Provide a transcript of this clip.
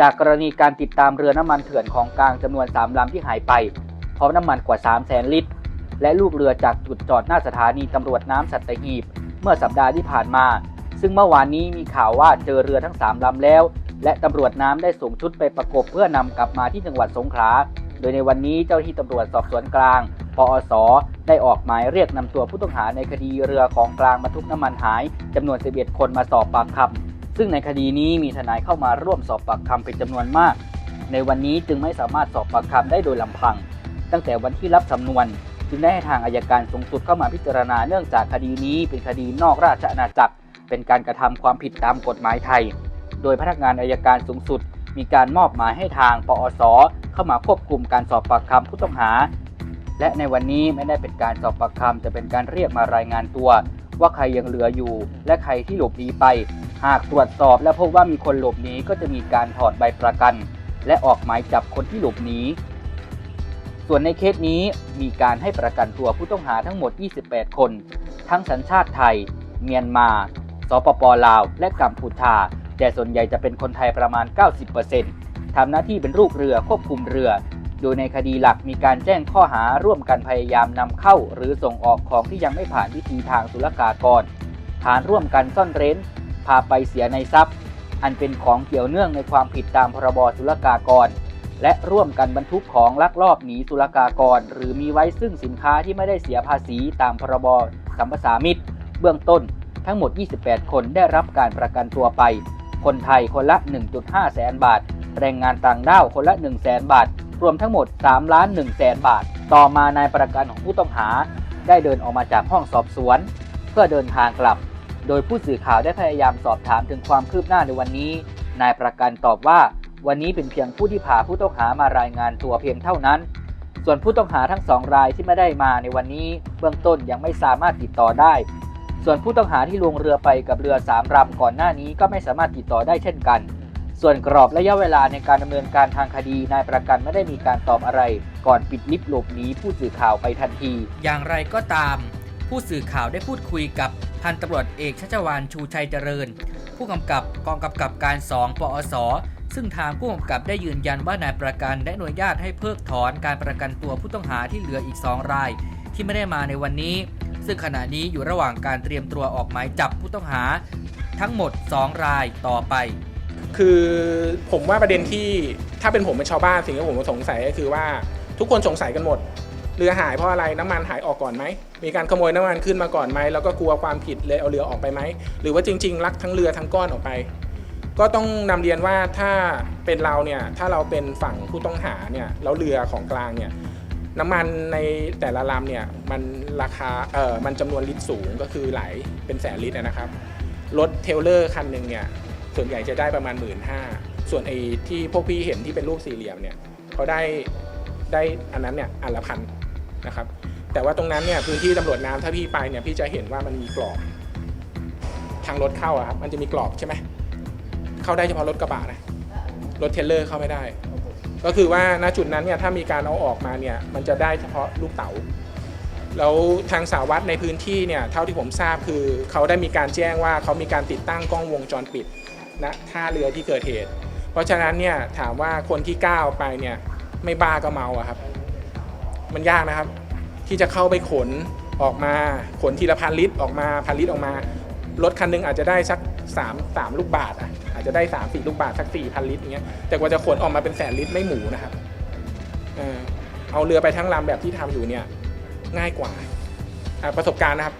จากกรณีการติดตามเรือน้ำมันเถื่อนของกลางจำนวน 3 ลำที่หายไป พร้อมน้ำมันกว่า 3 0 0แสนลิตร และลูกเรือจากจุดจอดหน้าสถานีตำรวจน้ำสัตหีบ เมื่อสัปดาห์ที่ผ่านมา ซึ่งเมื่อวานนี้มีข่าวว่าเจอเรือทั้ง 3 ลำแล้ว และตำรวจน้ำได้ส่งชุดไปประกบเพื่อนำกลับมาที่จังหวัดสงขลา โดยในวันนี้เจ้าที่ตำรวจสอบสวนกลาง ปอส ได้ออกหมายเรียกนำตัวผู้ต้องหาในคดีเรือของกลางบรรทุกน้ำมันหายจำนวน 11 คนมาสอบปากคำ ซึ่งในคดีนี้มีทนายเข้ามาร่วมสอบปากคำเป็นจำนวนมาก ในวันนี้จึงไม่สามารถสอบปากคำได้โดยลำพัง ตั้งแต่วันที่รับสำนวน จึงได้ให้ทางอายการสูงสุดเข้ามาพิจารณาเนื่องจากคดีนี้เป็นคดีนอกราชอาณาจักร เป็นการกระทำความผิดตามกฎหมายไทย โดยพนักงานอายการสูงสุด มีการมอบหมายให้ทางปอสเข้ามาควบคุมการสอบปากคำผู้ต้องหา และในวันนี้ไม่ได้เป็นการสอบปากคำจะเป็นการเรียกมารายงานตัว ว่าใครยังเหลืออยู่ และใครที่หลบหนีไป หากตรวจสอบและพบว่ามีคนหลบหนีก็จะมีการถอดใบประกัน และออกหมายจับคนที่หลบหนีส่วนในเคสนี้มีการให้ประกันตัวผู้ต้องหาทั้งหมด 28 คน ทั้งสัญชาติไทย เมียนมา สปปลาว และกัมพูชา แต่ส่วนใหญ่จะเป็นคนไทยประมาณ 90%ทำหน้าที่เป็นลูกเรือควบคุมเรือ โดยในคดีหลักมีการแจ้งข้อหาร่วมกันพยายามนำเข้า หรือส่งออกของที่ยังไม่ผ่านวิธีทางศุลกากร ฐานร่วมกันซ่อนเร้น พาไปเสียในทรัพย์ อันเป็นของเกี่ยวเนื่องในความผิดตามพรบศุลกากร และร่วมกันบรรทุกของลักลอบหนีศุลกากร หรือมีไว้ซึ่งสินค้าที่ไม่ได้เสียภาษีตามพรบสัมปสามิตเบื้องต้น ทั้งหมด 28 คนได้รับการประกันตัวไป คนไทยคนละ 1.5 แสนบาท แรงงานต่างด้าวคนละ 1 แสนบาท รวมทั้งหมด3ล้าน1แสนบาท ต่อมานายประกันของผู้ต้องหา ได้เดินออกมาจากห้องสอบสวน เพื่อเดินทางกลับ โดยผู้สื่อข่าวได้พยายามสอบถามถึงความคืบหน้าในวันนี้ นายประกันตอบว่า วันนี้เป็นเพียงผู้ที่พาผู้ต้องหามารายงานตัวเพียงเท่านั้น ส่วนผู้ต้องหาทั้งสองรายที่ไม่ได้มาในวันนี้ เบื้องต้นยังไม่สามารถติดต่อได้ ส่วนผู้ต้องหาที่ลงเรือไปกับเรือสามลำก่อนหน้านี้ก็ไม่สามารถติดต่อได้เช่นกัน ส่วนกรอบระยะเวลาในการดำเนินการทางคดีนายประกันไม่ได้มีการตอบอะไร ก่อนปิดลิฟต์หลบหนีผู้สื่อข่าวไปทันที อย่างไรก็ตาม ผู้สื่อข่าวได้พูดคุยกับพันตำรวจเอกชัชวานชูชัยเจริญ ผู้กำกับกองกำกับการ2ปอสซึ่งทางผู้กำกับได้ยืนยันว่านายประกันได้อนุญาตให้เพิกถอนการประกันตัวผู้ต้องหาที่เหลืออีก 2 ราย ที่ไม่ได้มาในวันนี้ ซึ่งขณะนี้อยู่ระหว่างการเตรียมตัวออกหมายจับผู้ต้องหา ทั้งหมด 2 รายต่อไป คือผมว่าประเด็นที่ถ้าเป็นผมเป็นชาวบ้านสิ่งที่ผมสงสัยก็คือว่าทุกคนสงสัยกันหมด เรือหายเพราะอะไรน้ำมันหายออกก่อนไหม มีการขโมยน้ำมันขึ้นมาก่อนไหมแล้วก็กลัวความผิดเลยเอาเรือออกไปไหม หรือว่าจริง ๆ ลักทั้งเรือทั้งก้อนออกไป ก็ต้องนำเรียนว่าถ้าเป็นเราเนี่ยถ้าเราเป็นฝั่งผู้ต้องหาเนี่ยแล้วเรือของกลางเนี่ยน้ำมันในแต่ละลำเนี่ยมันราคาเออมันจำนวนลิตรสูงก็คือหลายเป็นแสนลิตรนะครับรถเทเลอร์คันหนึ่งเนี่ย ส่วนใหญ่จะได้ประมาณ 1 5ื่นส่วนไอ้ที่พวกพี่เห็นที่เป็นรูปสี่เหลี่ยมเนี่ยเขาได้ได้อันนั้นเนี่ยอันละพันนะครับแต่ว่าตรงนั้นเนี่ยพื้นที่ตำรวจน้ำถ้าพี่ไปเนี่ยพี่จะเห็นว่ามันมีกรอบ ทางรถเข้าอะครับมันจะมีกรอบใช่ไหมเข้าได้เฉพาะรถกระบะนะรถเทรลเลอร์เข้าไม่ได้ ก็คือว่าณจุดนั้นเนี่ยถ้ามีการเอาออกมาเนี่ยมันจะได้เฉพาะลูกเต๋าแล้วทางสาวัตรในพื้นที่เนี่ยเท่าที่ผมทราบคือเขาได้มีการแจ้งว่าเขามีการติดตั้งกล้องวงจรปิด ณท่าเรือที่เกิดเหตุ เพราะฉะนั้นเนี่ยถามว่าคนที่ก้าวไปเนี่ยไม่บ้าก็เมาอะครับ มันยากนะครับ ที่จะเข้าไปขนออกมาขนทีละพันลิตรออกมาพันลิตรออกมารถคันหนึงอาจจะได้สัก3 3ลูกบาทอะอาจจะได้3 4ลูกบาทสัก4พันลิตรอย่างเงี้ยแต่กว่าจะขนออกมาเป็นแสนลิตรไม่หมูนะครับเออเอาเรือไปทั้งลำแบบที่ทำอยู่เนี่ยง่ายกว่าประสบการณ์นะครับ